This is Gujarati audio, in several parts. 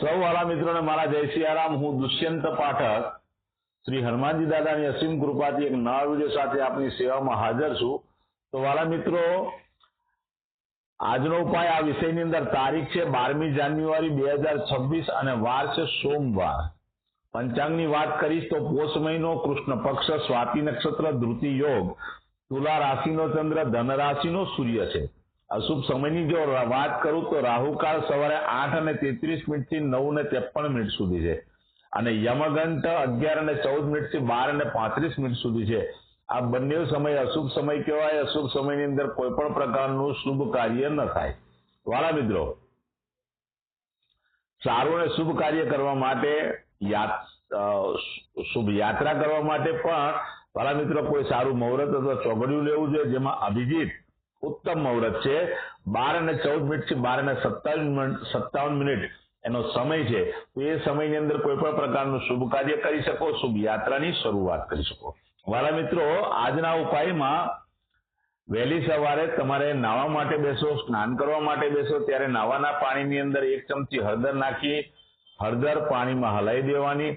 સૌ વાળા મિત્રોને મારા જય સિયારામ હું દુષ્યંત પાઠક. શ્રી હનુમાનજી દાદાની અસીમ કૃપાથી એક નવા વીડિયો સાથે આપની સેવામાં હાજર છું. તો વાળા મિત્રો, આજનો ઉપાય આ વિષયની અંદર તારીખ છે બારમી જાન્યુઆરી બે હજાર છવ્વીસ અને વાર છે સોમવાર. પંચાંગની વાત કરીશ તો પોષ મહિનો, કૃષ્ણ પક્ષ, સ્વાતિ નક્ષત્ર, ધૃતિ યોગ, તુલા રાશિનો ચંદ્ર ધન રાશિનો સૂર્ય છે. અશુભ સમયની જો વાત કરું તો રાહુકાળ સવારે આઠ અને તેત્રીસ મિનિટથી નવ ને ત્રેપન મિનિટ સુધી છે. અને યમગંટ અગિયાર અને ચૌદ મિનિટથી બાર અને પાંત્રીસ મિનિટ સુધી છે. આ બંને સમય અશુભ સમય કહેવાય. અશુભ સમયની અંદર કોઈ પણ પ્રકારનું શુભ કાર્ય ન થાય. વાળા મિત્રો, સારું અને શુભ કાર્ય કરવા માટે શુભ યાત્રા કરવા માટે પણ વાળા મિત્રો કોઈ સારું મુહૂર્ત અથવા ચોગડિયું લેવું જોઈએ જેમાં અભિજીત ઉત્તમ મુહૂર્ત છે. બાર અને ચૌદ મિનિટથી બાર અને સત્તાવન સત્તાવન મિનિટ એનો સમય છે. તો એ સમયની અંદર કોઈ પણ પ્રકારનું શુભ કાર્ય કરી શકો, શુભ યાત્રાની શરૂઆત કરી શકો. વાલા મિત્રો, આજના ઉપાયમાં વહેલી સવારે તમારે નાવા માટે બેસો, સ્નાન કરવા માટે બેસો, ત્યારે નાવાના પાણીની અંદર એક ચમચી હળદર નાખી, હળદર પાણીમાં હલાવી દેવાની.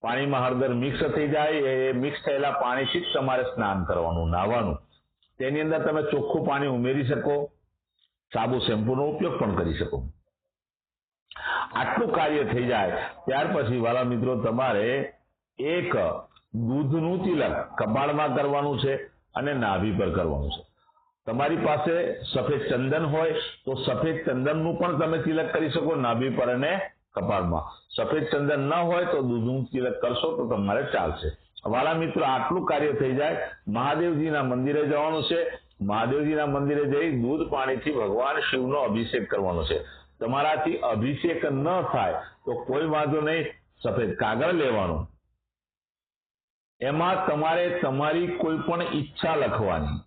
પાણીમાં હળદર મિક્સ થઈ જાય, એ મિક્સ થયેલા પાણીથી જ તમારે સ્નાન કરવાનું, નાવાનું. તેની અંદર તમે ચોખ્ખું પાણી ઉમેરી શકો, સાબુ શેમ્પૂનો ઉપયોગ પણ કરી શકો. આટલું કાર્ય થઈ જાય, ત્યાર પછી વાલા મિત્રો, તમારે એક દૂધનું તિલક કપાળમાં કરવાનું છે અને નાભી પર કરવાનું છે. તમારી પાસે સફેદ ચંદન હોય તો સફેદ ચંદનનું પણ તમે તિલક કરી શકો, નાભી પર અને કપાળમાં. સફેદ ચંદન ન હોય તો દૂધનું તિલક કરશો તો તમારે ચાલશે. વાલા મિત્રો, આટલું કાર્ય થઈ જાય. મહાદેવજીના મંદિરે જવાનું છે. મહાદેવજીના મંદિરે જઈ દૂધ પાણીથી ભગવાન શિવનો અભિષેક કરવાનો છે. તમારાથી અભિષેક ન થાય તો કોઈ વાંધો નહીં. સફેદ કાગળ લેવાનું. એમાં તમારે તમારી કોઈ પણ ઈચ્છા લખવાની.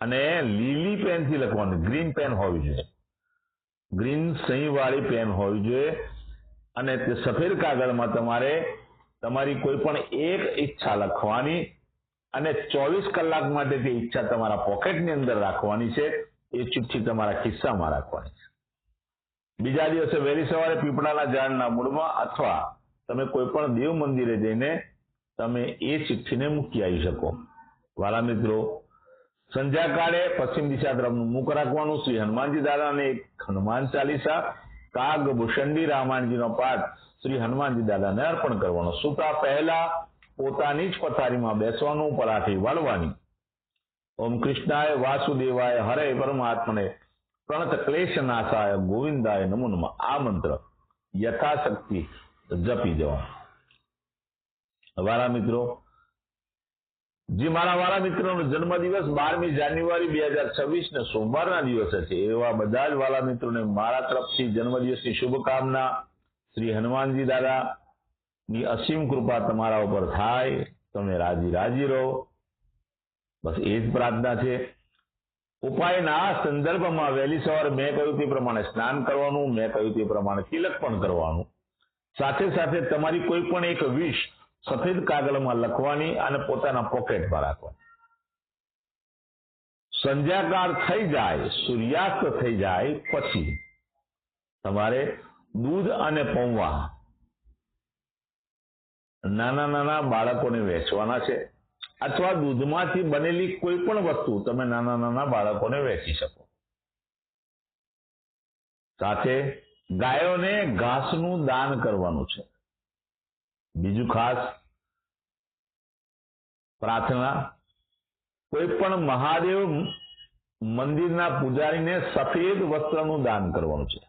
અને લીલી પેનથી લખવાની. ગ્રીન પેન હોવી જોઈએ. ગ્રીન સહીવાળી પેન હોવી જોઈએ. અને તે સફેદ કાગળમાં તમારે તમારી કોઈ પણ એક ઈચ્છા લખવાની અને ચોવીસ કલાક માટે તે ઈચ્છા તમારા પોકેટની અંદર રાખવાની છે, એ ચિઠ્ઠી તમારા ખિસ્સામાં રાખવાની છે. બીજા દિવસે વહેલી સવારે પીપળાના ઝાડના મૂળમાં અથવા તમે કોઈ પણ દેવ મંદિરે જઈને તમે એ ચિઠ્ઠીને મૂકી આવી શકો. વાલા મિત્રો સંધ્યાકાળે પશ્ચિમ દિશા તરફનું મુખ રાખવાનું શ્રી હનુમાનજી દાદાને હનુમાન ચાલીસા, કાગ ભૂષંડી રામાયણજીનો પાઠ શ્રી હનુમાનજી દાદાને અર્પણ કરવાનો. સુતા પહેલા પોતાની જ પથારીમાં બેસવાનું, પરાઠી વાળવાની. ઓમ કૃષ્ણાય વાસુદેવાય હરે પરમાત્મને, પ્રણત ક્લેશ નાશાય ગોવિંદાય નમો આ મંત્ર યથાશક્તિ જપી જવા વાલા મિત્રો જે, મારા વાળા મિત્રોનો જન્મદિવસ બારમી જાન્યુઆરી બે હજાર છવ્વીસના સોમવારના દિવસે છે. એવા બધા જ વાલા મિત્રોને મારા તરફથી જન્મદિવસની શુભકામના. શ્રી હનુમાનજી દાદા અસીમ કૃપા તમારા ઉપર થાય. તમે રાજી રાજી રહો. બસ એ જ પ્રાર્થના છે. ઉપાયના સંદર્ભમાં વહેલી સવારે મેં કહ્યું તે પ્રમાણે સ્નાન કરવાનું, મેં કહ્યું તે પ્રમાણે તિલક પણ કરવાનું. સાથે સાથે તમારી કોઈ પણ એક વિષ સફેદ કાગળમાં લખવાની અને પોતાના પોકેટમાં રાખવાની. સંધ્યાકાળ થઈ જાય, સૂર્યાસ્ત થઈ જાય પછી તમારે દૂધ અને પૌવા નાના નાના બાળકોને વેચવાના છે અથવા દૂધમાંથી બનેલી કોઈ પણ વસ્તુ તમે નાના નાના બાળકોને વેચી શકો. સાથે ગાયોને ઘાસનું દાન કરવાનું છે. બીજું ખાસ પ્રાર્થના કોઈ પણ મહાદેવ મંદિરના પૂજારીને સફેદ વસ્ત્રનું દાન કરવાનું છે.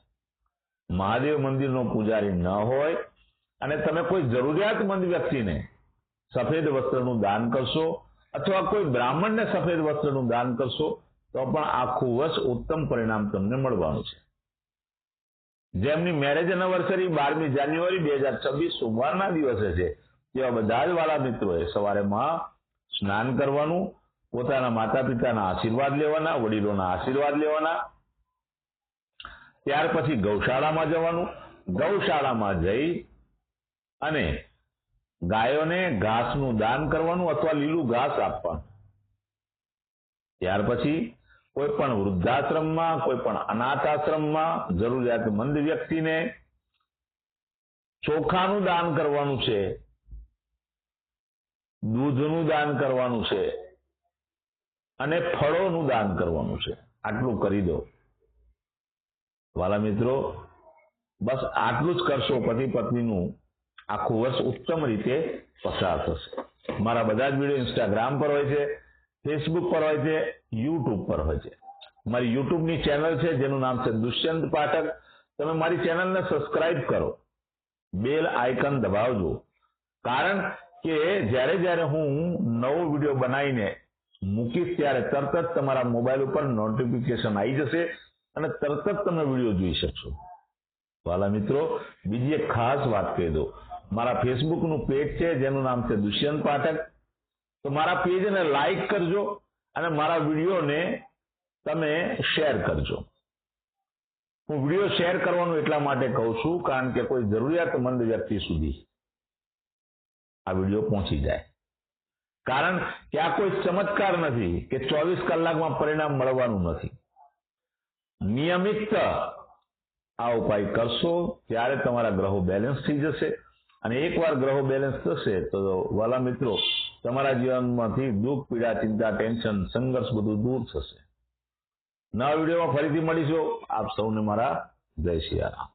મહાદેવ મંદિરનો પૂજારી ન હોય અને તમે કોઈ જરૂરિયાતમંદ વ્યક્તિને સફેદ વસ્ત્રનું દાન કરશો અથવા કોઈ બ્રાહ્મણને સફેદ વસ્ત્રનું દાન કરશો તો પણ આખું વર્ષ ઉત્તમ પરિણામ તમને મળવાનું છે. જેમની મેરેજ એનિવર્સરી બારમી જાન્યુઆરી બે હજાર છવ્વીસ સોમવારના દિવસે છે. તેવા બધા જ વાળા મિત્રોએ સવારે માં સ્નાન કરવાનું, પોતાના માતા પિતાના આશીર્વાદ લેવાના, વડીલોના આશીર્વાદ લેવાના. ત્યાર પછી ગૌશાળામાં જવાનું. ગૌશાળામાં જઈ અને ગાયોને ઘાસનું દાન કરવાનું અથવા લીલું ઘાસ આપવાનું. ત્યાર પછી કોઈ પણ વૃદ્ધાશ્રમમાં કોઈ પણ અનાથ જરૂરિયાતમંદ વ્યક્તિને ચોખાનું દાન કરવાનું છે, દૂધનું દાન કરવાનું છે, અને ફળોનું દાન કરવાનું છે. આટલું કરી દો. વાલા મિત્રો, બસ આટલું જ કરશો, પતિ પત્નીનું આખું વર્ષ ઉત્તમ રીતે પસાર થશે. મારા બધા જ વીડિયો ઇન્સ્ટાગ્રામ પર હોય છે ફેસબુક પર હોય છે યુટ્યુબ પર હોય છે. મારી યુટ્યુબની ચેનલ છે, જેનું નામ છે દુષ્યંત પાઠક. તમે મારી ચેનલને સબસ્ક્રાઇબ કરો. બેલ આઇકન દબાવજો. કારણ કે જ્યારે જ્યારે હું નવો વીડિયો બનાવીને મૂકીશ, ત્યારે તરત જ તમારા મોબાઈલ ઉપર નોટિફિકેશન આવી જશે અને તરત જ તમે વીડિયો જોઈ શકશો. વાલા મિત્રો, બીજી એક ખાસ વાત કહી દો મારા ફેસબુકનું પેજ છે, જેનું નામ છે દુષ્યંત પાઠક. તો મારા પેજને લાઈક કરજો. અને મારા વિડીયોને તમે શેર કરજો. હું વીડિયો શેર કરવાનું એટલા માટે કહું છું, કારણ કે કોઈ જરૂરિયાતમંદ વ્યક્તિ સુધી આ વીડિયો પહોંચી જાય. કારણ કે આ કોઈ ચમત્કાર નથી કે ચોવીસ કલાકમાં પરિણામ મળવાનું નથી. નિયમિત આ ઉપાય કરશો ત્યારે તમારા ગ્રહો બેલેન્સ થઈ જશે. અને એકવાર ગ્રહો બેલેન્સ થશે તો વાલા મિત્રો તમારા જીવનમાંથી દુઃખ, પીડા, ચિંતા, ટેન્શન, સંઘર્ષ બધું દૂર થશે. નવા વિડીયોમાં ફરીથી મળીશું. આપ સૌને મારા જય સિયારામ